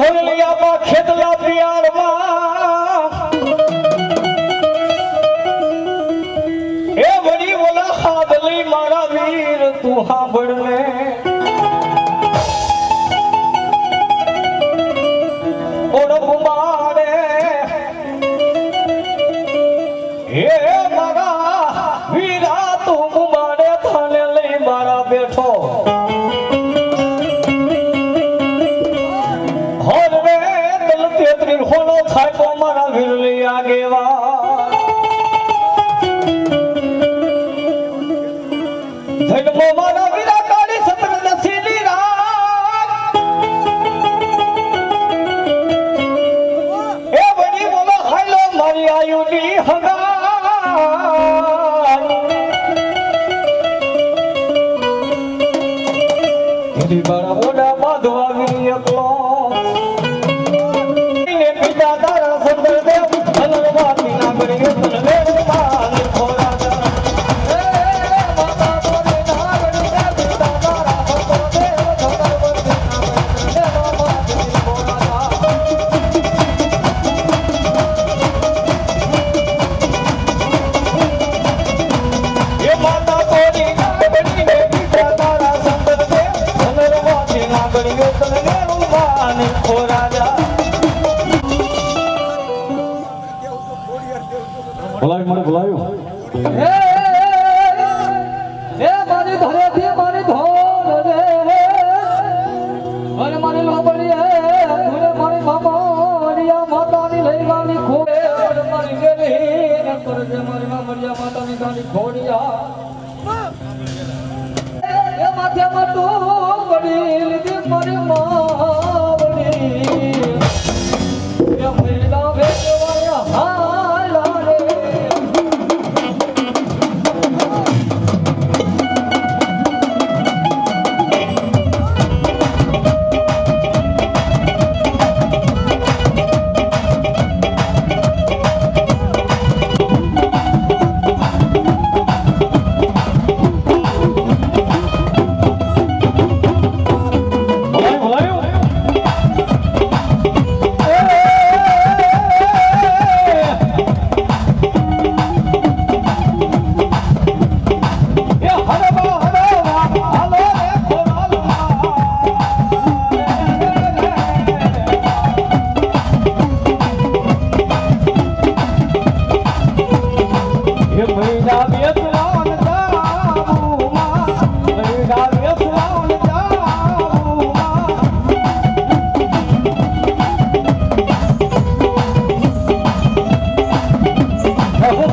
ઢોલ યાબા ખેતલા પિયાળમાં ડોલી હગાર ધીરી બળ ઓડા કરીએ તને ઉમાન ઓ રાજા બોલાવી મને બોલાવ્યું હે મારી ધરે થી મારી ધોર રે. મને મારી લોબડી હે મને મારી મામરિયા માતાની લઈવાની ખોડ મારી વેલી કરજે મારી મામરિયા માતાની ગાની ખોડિયા એ માથે માં તો પડી মোর মন।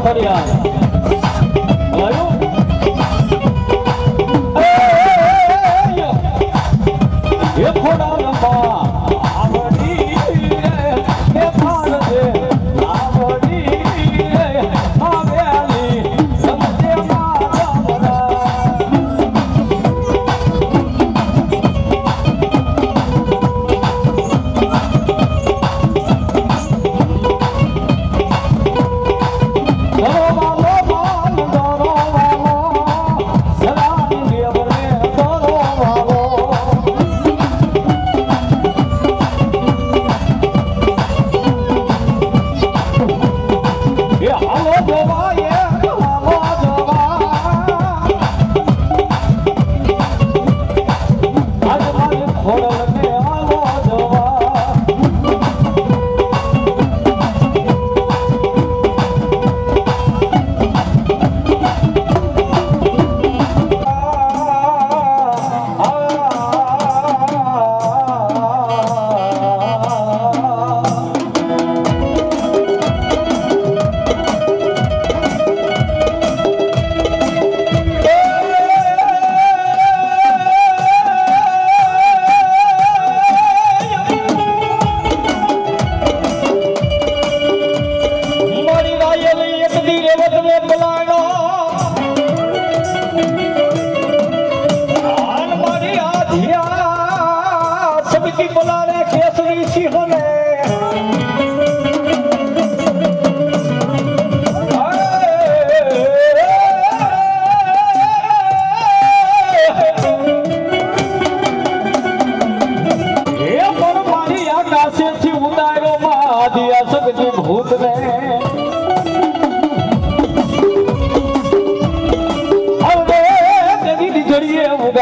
Maria.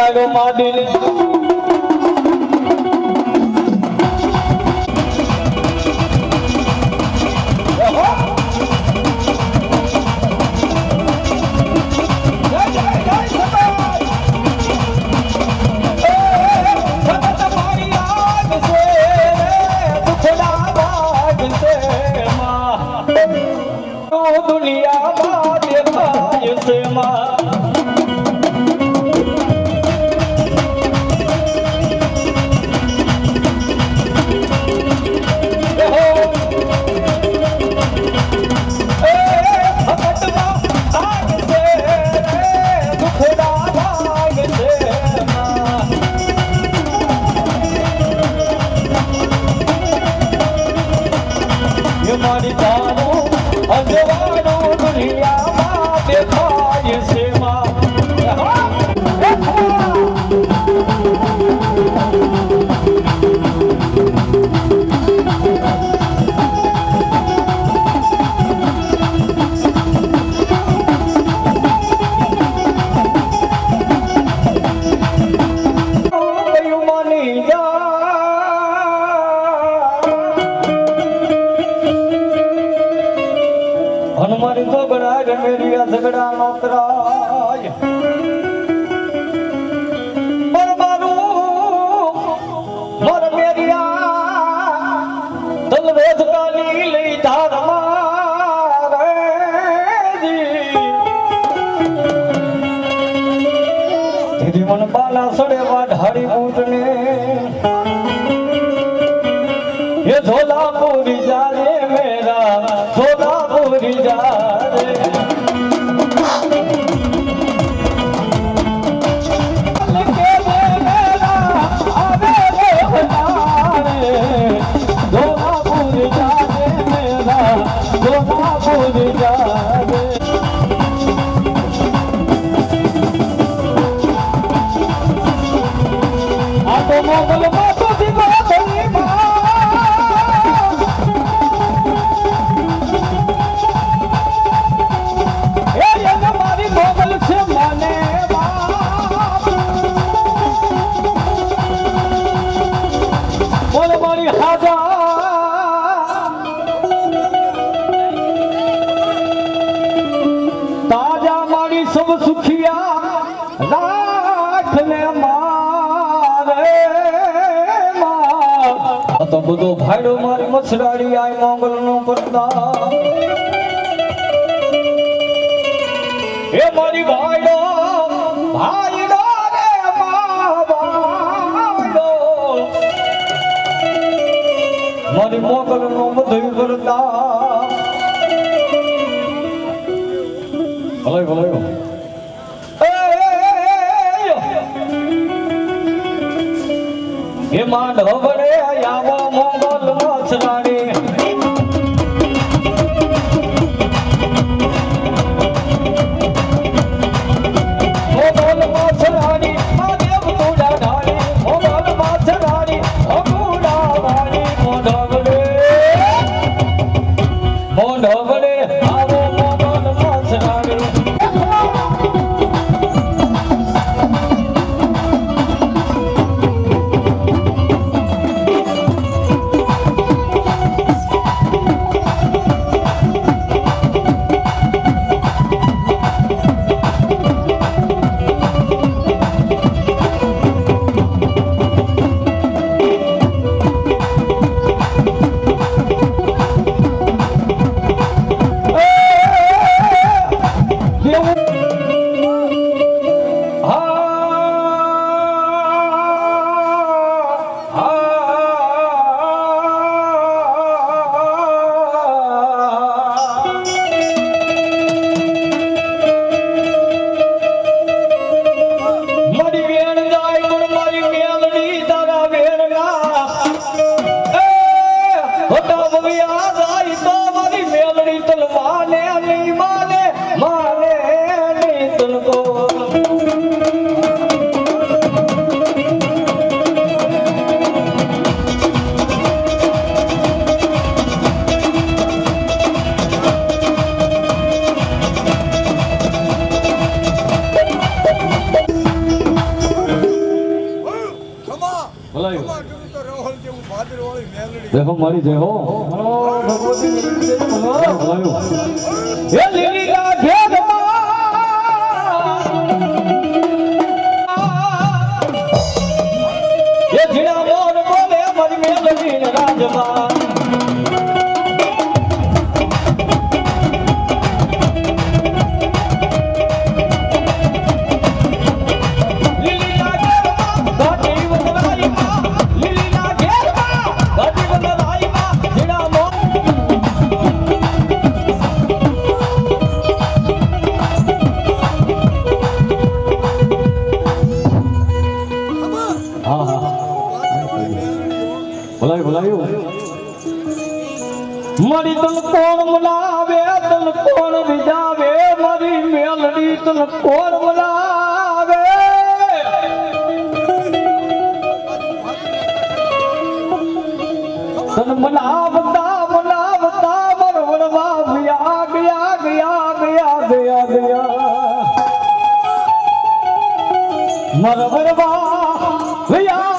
യാഗമാടിൽ દીકરા નોકરાય પર મારું મોર મેરિયા તલવેદ કાલી લઈ ધારમાં દીદી મન બાલા સડે વાઢાડી ઊંટને એ ઝોલા પૂરી જાય સબ સુખિયા રાખ ને મારે તો બધો ભાડો મારી મસરાડી આય મોગલ નો પડતા એ મારી ભાડો ભાઈ મારી મોગલ નો બધું કરતા ભલે ભલે એ માંડવ રે આવો મોગલ મસરાડી મોગલ માછરાણી હો મારી જય હો. હે ને રાજમાં. મારી તન કોણ બોલાવે, તન કોણ રીજાવે મારી મેલડી તન કોણ બોલાવે? તન બોલાવતા બોલાવતા મરવડવા ગયા ગયા ગયા ગયા ગયા. ગયા મરવડવા ગયા